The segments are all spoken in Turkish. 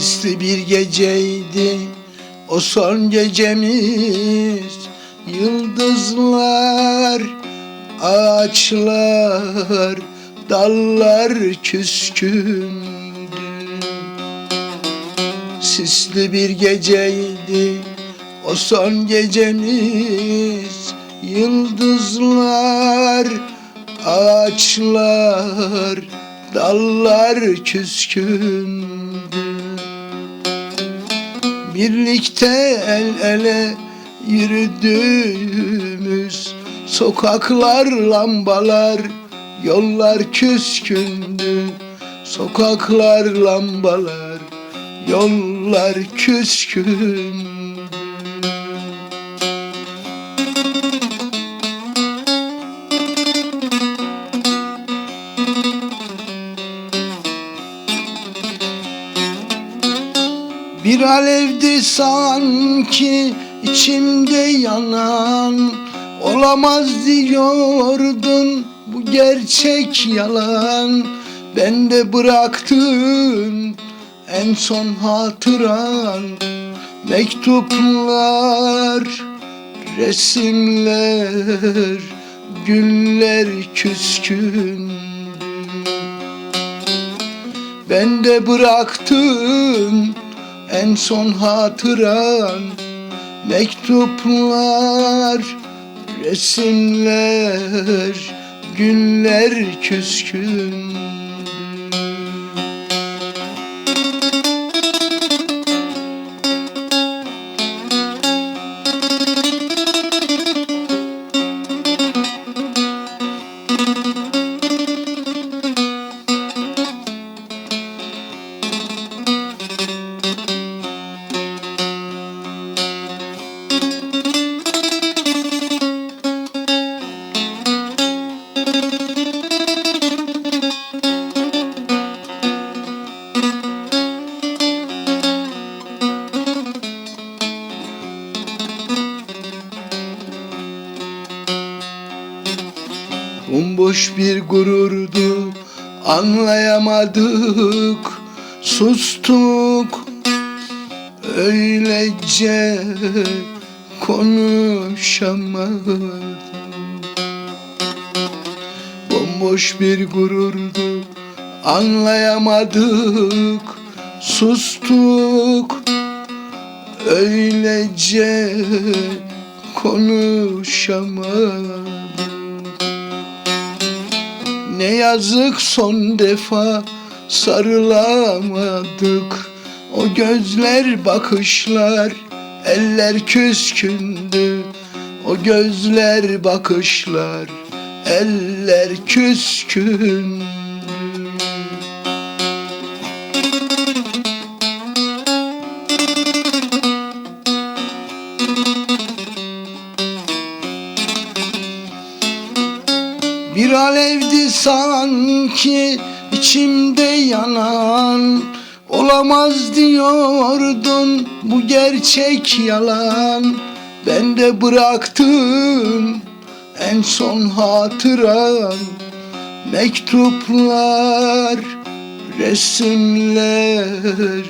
Sisli bir geceydi. O son gecemiz Yıldızlar, ağaçlar, dallar küskündü. Sisli bir geceydi. O son gecemiz Yıldızlar, ağaçlar, dallar küskündü Birlikte el ele yürüdüğümüz Sokaklar lambalar, yollar küskündü. Sokaklar lambalar, yollar küskündü Bir alevdi sanki içimde yanan. Olamaz diyordun bu gerçek yalan. Ben de bıraktım en son hatıran. Mektuplar, resimler, güller küskün. Ben de bıraktım en son hatıran Mektuplar, resimler, güller küskün Bomboş bir gururdu. Anlayamadık sustuk. Öylece konuşamadık Bomboş bir gururdu. Anlayamadık sustuk. Öylece konuşamadık ne yazık son defa sarılamadık. O gözler bakışlar eller küskündü. O gözler bakışlar eller küskündü. Bir alevdi sanki içimde yanan Olamaz diyordun bu gerçek yalan. Ben de bıraktım en son hatıran Mektuplar, resimler,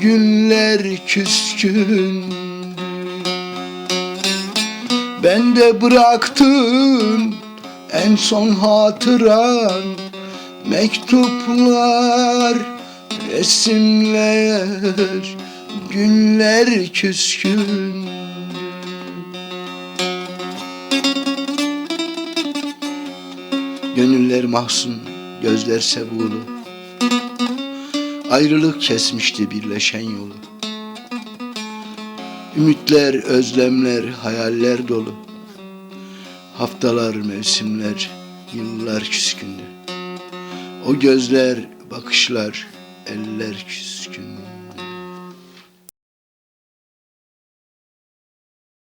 güller küskün. Ben de bıraktım en son hatıran Mektuplar, resimler, günler küskün. Gönüller mahzun, gözler sevulu Ayrılık kesmişti birleşen yolu. Ümitler, özlemler, hayaller dolu Haftalar, mevsimler, yıllar küskündü. O gözler, bakışlar, eller küskündü